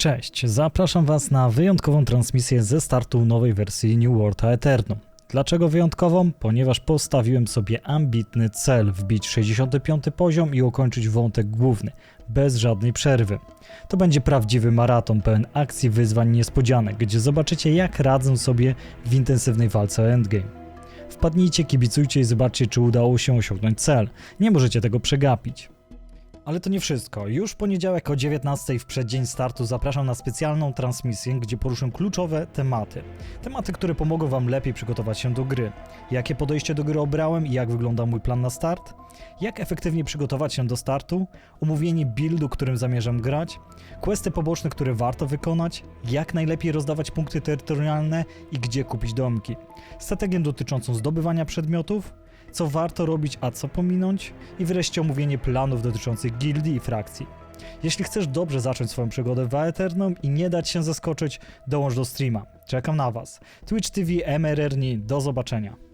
Cześć, zapraszam Was na wyjątkową transmisję ze startu nowej wersji New World Aeternum. Dlaczego wyjątkową? Ponieważ postawiłem sobie ambitny cel wbić 65 poziom i ukończyć wątek główny, bez żadnej przerwy. To będzie prawdziwy maraton pełen akcji, wyzwań, niespodzianek, gdzie zobaczycie jak radzę sobie w intensywnej walce o endgame. Wpadnijcie, kibicujcie i zobaczcie czy udało się osiągnąć cel. Nie możecie tego przegapić. Ale to nie wszystko. Już poniedziałek o 19 w przeddzień startu zapraszam na specjalną transmisję, gdzie poruszę kluczowe tematy. Tematy, które pomogą Wam lepiej przygotować się do gry. Jakie podejście do gry obrałem i jak wygląda mój plan na start? Jak efektywnie przygotować się do startu? Omówienie buildu, którym zamierzam grać? Questy poboczne, które warto wykonać? Jak najlepiej rozdawać punkty terytorialne i gdzie kupić domki? Strategię dotyczącą zdobywania przedmiotów? Co warto robić, a co pominąć i wreszcie omówienie planów dotyczących gildii i frakcji. Jeśli chcesz dobrze zacząć swoją przygodę w Aeternum i nie dać się zaskoczyć, dołącz do streama. Czekam na Was. Twitch TV MRRNI, do zobaczenia.